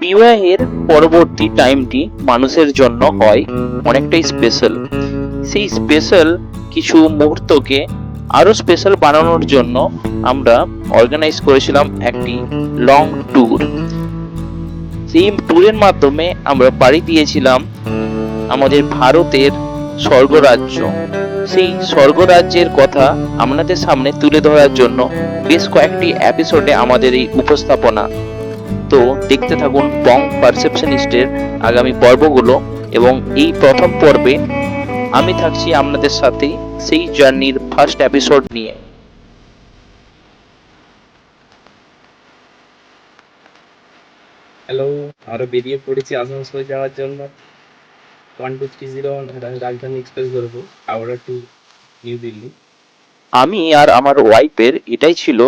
বিবাহের পরবর্তী টাইমটি মানুষের জন্য হয় অনেকটাই স্পেশাল সেই স্পেশাল কিছু মুহূর্তকে আরও স্পেশাল বানানোর জন্য আমরা অর্গানাইজ করেছিলাম একটি লং ট্যুর সেই ট্যুরের মাধ্যমে আমরা পাড়ি দিয়েছিলাম আমাদের ভারতের স্বর্গরাজ্য। সেই স্বর্গরাজ্যের কথা আপনাদের সামনে তুলে ধরার জন্য বেশ কয়েকটি এপিসোডে আমাদের এই উপস্থাপনা তো দেখতে থাকুন বং পারসেপশনিস্টের আগামী পর্বগুলো এবং এই প্রথম পর্বে আমি থাকছি আপনাদের সাথে সেই জার্নির ফার্স্ট এপিসোড নিয়ে। হ্যালো আমরা বেরিয়ে পড়েছি আসানসোল যাওয়ার জন্য। One two three zero Rajdhani express ধরবো হাওড়া টু নিউ দিল্লি আমি আর আমার ওয়াইফের এটাই ছিল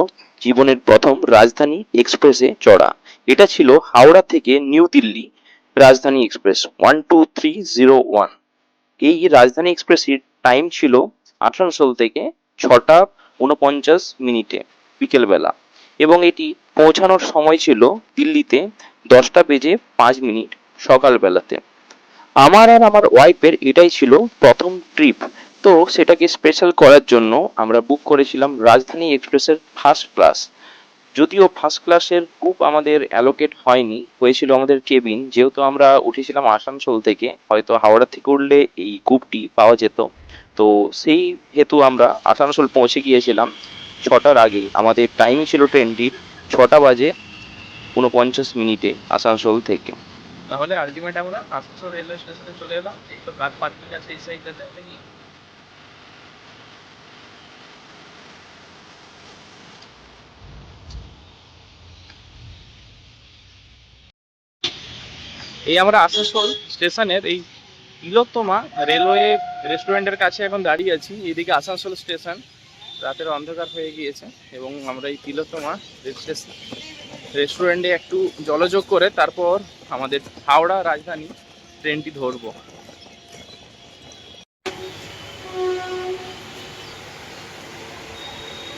জীবনের প্রথম রাজধানী এক্সপ্রেসে চড়া। এটা ছিল হাওড়া থেকে New Delhi, Rajdhani express one two three zero one এই রাজধানী এক্সপ্রেসের টাইম ছিল আসানসোল থেকে ছটা উনপঞ্চাশ মিনিটে, বিকেলবেলা। এবং এটি পৌঁছানোর সময় ছিল দিল্লিতে দশটা বেজে পাঁচ মিনিট, সকালবেলাতে। আমার আর আমার ওয়াইফের এটাই ছিল প্রথম ট্রিপ তো সেটাকে স্পেশাল করার জন্য আমরা বুক করেছিলাম রাজধানী এক্সপ্রেসের ফার্স্ট ক্লাস যদিও ফার্স্ট ক্লাসের কূপ আমাদের অ্যালোকেট হয়নি, হয়েছিল আমাদের কেবিন যেহেতু আমরা উঠেছিলাম আসানসোল থেকে, হয়তো হাওড়া থেকে উঠলে এই কূপটি পাওয়া যেত। তো সেই হেতু আমরা আসানসোল পৌঁছে গিয়েছিলাম ছটার আগেই আমাদের টাইমিং ছিল ট্রেনটির ছটা বাজে উনপঞ্চাশ মিনিটে আসানসোল থেকে। তাহলে আলটিমেট আমরা আসানসোল রেলওয়ে স্টেশনে চলে এলাম। এই তো পার্কিং আছে এই সাইডটাতে এই আমরা আসানসোল স্টেশনের এই তিলোত্তমা রেলওয়ে রেস্টুরেন্টের কাছে এখন দাঁড়িয়ে আছি। এদিকে আসানসোল স্টেশন, রাতের অন্ধকার হয়ে গিয়েছে এবং আমরা এই তিলোত্তমা স্টেশন রেস্টুরেন্টে একটু জলযোগ করে তারপর আমাদের হাওড়া রাজধানী ট্রেনটি ধরবো।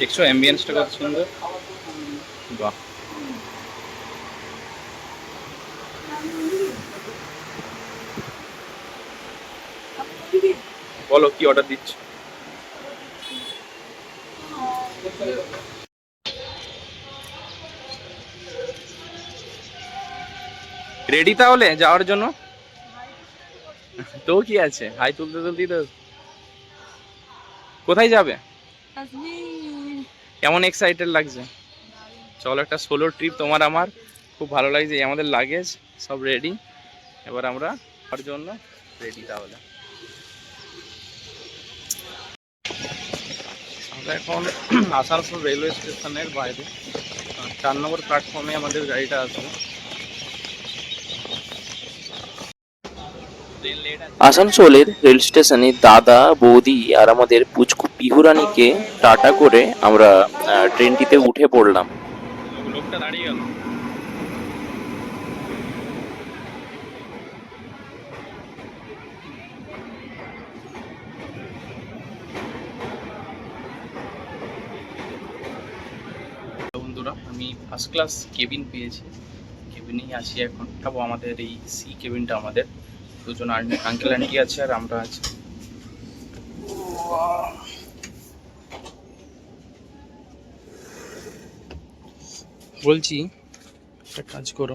দেখছ অ্যাম্বিয়েন্সটা কত সুন্দর? বাহ। বলো কি অর্ডার দিচ্ছ? রেডি তাহলে যাওয়ার জন্য? তো কি আছে? হাই তুলতে তুলতেই তো কোথায় যাবে? কেমন এক্সাইটেড লাগছে? চলো একটা সোলো ট্রিপ তোমার আমার। খুব ভালো লাগছে আমাদের লাগেজ সব রেডি এবার আমরা ওর জন্য রেডি তাহলে। আমরা এখন আসানসোল রেলওয়ে স্টেশনের বাইরে চার নম্বর প্ল্যাটফর্মে আমাদের গাড়িটা আসবে আছে। আসানসোলের রেল স্টেশনে দাদা বৌদি আর আমাদের পুচকু পিহুরানিকে টাটা করে আমরা ট্রেনটিতে উঠে পড়লাম। লোকটা দাঁড়িয়ে গেল। আমি ফার্স্ট ক্লাস কেবিন পেয়েছি। কেবিনেই আছি এখন। খাব আমাদের এই সি কেবিনটা আমাদের। দুজন আঙ্কেল আন্টি আছে আর আমরা আছি। বলছি, একটা কাজ করো।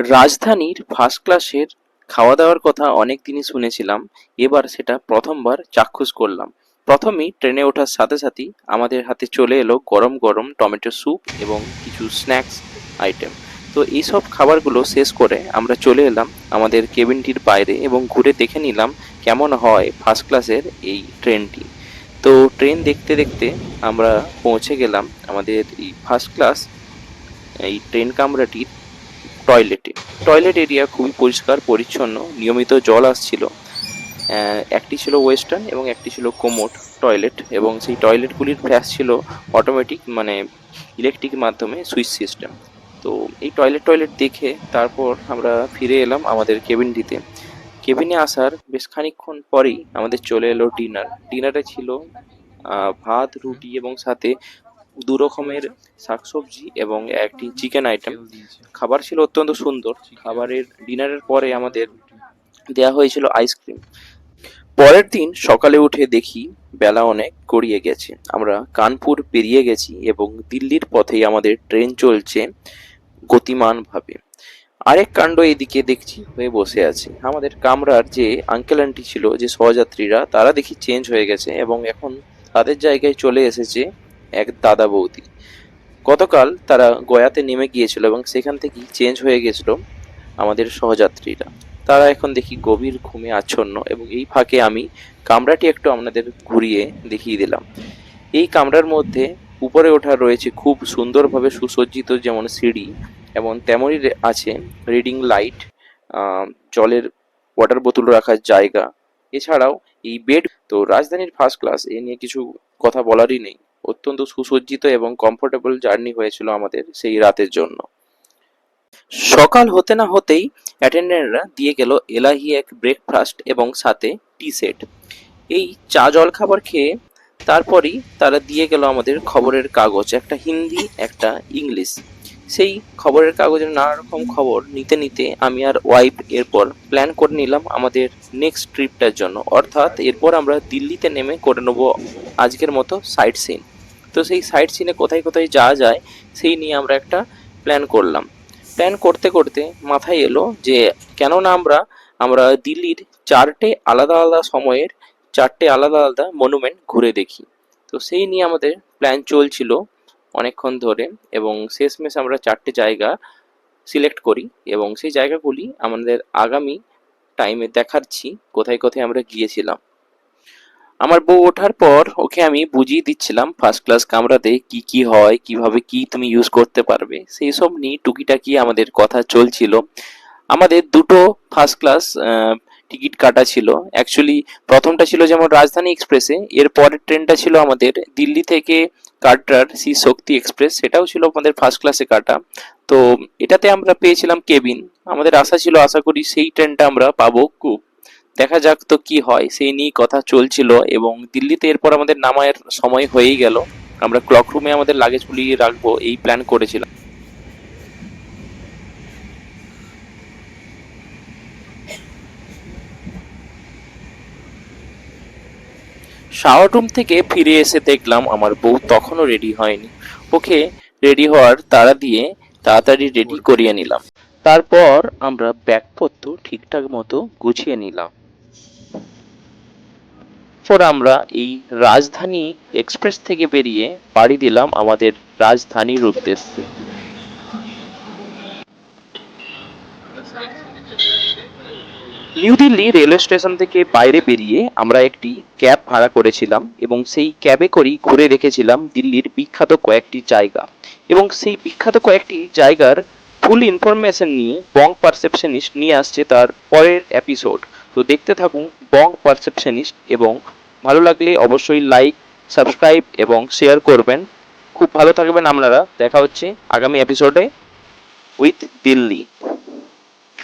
রাজধানীর ফার্স্ট ক্লাসের খাওয়া দাওয়ার কথা অনেক দিনই শুনেছিলাম। এবার সেটা প্রথমবার চাক্ষুষ করলাম। প্রথমেই ট্রেনে ওঠার সাথে সাথেই আমাদের হাতে চলে এলো গরম গরম টমেটো স্যুপ এবং কিছু স্ন্যাক্স আইটেম। তো এইসব খাবারগুলো শেষ করে আমরা চলে এলাম আমাদের কেবিনটির বাইরে এবং ঘুরে দেখে নিলাম কেমন হয় ফার্স্ট ক্লাসের এই ট্রেনটি। তো ট্রেন দেখতে দেখতে আমরা পৌঁছে গেলাম আমাদের এই ফার্স্ট ক্লাস এই ট্রেন কামরাটির টয়লেটে টয়লেট এরিয়া খুবই পরিষ্কার, পরিচ্ছন্ন, নিয়মিত জল আসছিল। একটি ছিল ওয়েস্টার্ন এবং একটি ছিল কোমোট টয়লেট এবং সেই টয়লেটগুলির ফ্ল্যাশ ছিল অটোমেটিক মানে ইলেকট্রিক মাধ্যমে সুইচ সিস্টেম তো এই টয়লেট টয়লেট দেখে তারপর আমরা ফিরে এলাম আমাদের কেবিনটিতে। কেবিনে আসার বেশ খানিকক্ষণ পরেই আমাদের চলে এলো ডিনার। ডিনারে ছিল ভাত, রুটি এবং সাথে দু রকমের শাকসবজি এবং একটি চিকেন আইটেম খাবার ছিল অত্যন্ত সুন্দর। খাবারের, ডিনারের পরে আমাদের দেয়া হয়েছিল আইসক্রিম পরের দিন সকালে উঠে দেখি বেলা অনেক গড়িয়ে গেছে। আমরা কানপুর পেরিয়ে গেছি এবং দিল্লির পথেই আমাদের ট্রেন চলছে গতিমানভাবে। আরেক কাণ্ড এদিকে দেখছি, হয়ে বসে আছে। আমাদের কামরার যে আঙ্কেল আন্টি ছিল, যে সহযাত্রীরা, তারা দেখি চেঞ্জ হয়ে গেছে এবং এখন তাদের জায়গায় চলে এসেছে এক দাদা বৌদি। গতকাল তারা গয়াতে নেমে গিয়েছিল এবং সেখান থেকেই চেঞ্জ হয়ে গেছিল আমাদের সহযাত্রীরা। তারা এখন দেখি গভীর ঘুমে আচ্ছন্ন এবং এই ফাঁকে আমি কামরাটি একটু আপনাদের ঘুরিয়ে দেখিয়ে দিলাম। এই কামরার মধ্যে উপরে ওঠা রয়েছে খুব সুন্দরভাবে সুসজ্জিত যেমন সিঁড়ি এবং তেমনই আছে রিডিং লাইট জলের ওয়াটার বোতল রাখার জায়গা। এছাড়াও এই বেড তো রাজধানীর ফার্স্ট ক্লাস এ নিয়ে কিছু কথা বলারই নেই। অত্যন্ত সুসজ্জিত এবং কমফোর্টেবল জার্নি হয়েছিল আমাদের সেই রাতের জন্য। সকাল হতে না হতেই অ্যাটেন্ডেন্টরা দিয়ে গেল এলাহি এক ব্রেকফাস্ট এবং সাথে টি সেট। এই চা জল খাবার খেয়ে তারপরেই তারা দিয়ে গেল আমাদের খবরের কাগজ, একটা হিন্দি, একটা ইংলিশ। সেই খবরের কাগজের নানা রকম খবর নিতে নিতে আমি আর ওয়াইফ এরপর প্ল্যান করে নিলাম আমাদের নেক্সট ট্রিপটার জন্য। অর্থাৎ এরপর আমরা দিল্লিতে নেমে করে নেব আজকের মতো সাইট সিন তো সেই সাইট সিনে কোথায় কোথায় যাওয়া যায় সেই নিয়ে আমরা একটা প্ল্যান করলাম। প্ল্যান করতে করতে মাথায় এলো যে কেননা আমরা আমরা দিল্লির চারটে আলাদা আলাদা সময়ের চারটে আলাদা আলাদা মনুমেন্ট ঘুরে দেখি। তো সেই নিয়ে আমাদের প্ল্যান চলছিল অনেকক্ষণ ধরে এবং শেষমেশ আমরা চারটে জায়গা সিলেক্ট করি এবং সেই জায়গাগুলি আমাদের আগামী টাইমে দেখাচ্ছি কোথায় কোথায় আমরা গিয়েছিলাম। আমার বউ ওঠার পর ওকে আমি বুঝিয়ে দিচ্ছিলাম ফার্স্ট ক্লাস কামরাতে কি কি হয়, কীভাবে কি তুমি ইউজ করতে পারবে, সেই সব নিয়ে টুকিটাকি আমাদের কথা চলছিল। আমাদের দুটো ফার্স্ট ক্লাস টিকিট কাটা ছিল। অ্যাকচুয়ালি প্রথমটা ছিল যেমন রাজধানী এক্সপ্রেসে এর পরের ট্রেনটা ছিল আমাদের দিল্লি থেকে কাটরার শ্রী শক্তি এক্সপ্রেস সেটাও ছিল আমাদের ফার্স্ট ক্লাসে কাটা। তো এটাতে আমরা পেয়েছিলাম কেবিন। আমাদের আশা ছিল, আশা করি সেই ট্রেনটা আমরা পাবো খুব। দেখা যাক তো কি হয়। সেই নিয়ে কথা চলছিল এবং দিল্লিতে এরপর আমাদের নামায়ের সময় হয়েই গেল। আমরা ক্লক রুমে আমাদের লাগেজ গুলিয়ে রাখব এই প্ল্যান করেছিলাম। শাওয়ার রুম থেকে ফিরে এসে দেখলাম আমার বউ তখনও রেডি হয়নি। ওকে রেডি হওয়ার তাড়া দিয়ে তাড়াতাড়ি রেডি করিয়ে নিলাম। তারপর আমরা ব্যাগপত্র ঠিকঠাক মতো গুছিয়ে নিলাম। পর আমরা এই রাজধানী এক্সপ্রেস থেকে বেরিয়ে পাড়ি দিলাম আমাদের রাজধানীর উদ্দেশ্যে। নিউ দিল্লি রেলওয়ে স্টেশন থেকে বাইরে বেরিয়ে আমরা একটি ক্যাব ভাড়া করেছিলাম এবং সেই ক্যাবে করেই ঘুরে রেখেছিলাম দিল্লির বিখ্যাত কয়েকটি জায়গা। এবং সেই বিখ্যাত কয়েকটি জায়গার ফুল ইনফরমেশন নিয়ে বং পারসেপশনিস্ট নিয়ে আসছে তার পরের এপিসোড তো দেখতে থাকুন বং পারসেপশনিস্ট এবং ভালো লাগলে অবশ্যই লাইক সাবস্ক্রাইব এবং শেয়ার করবেন। খুব ভালো থাকবেন আপনারা। দেখা হচ্ছে আগামী এপিসোডে উইথ দিল্লি।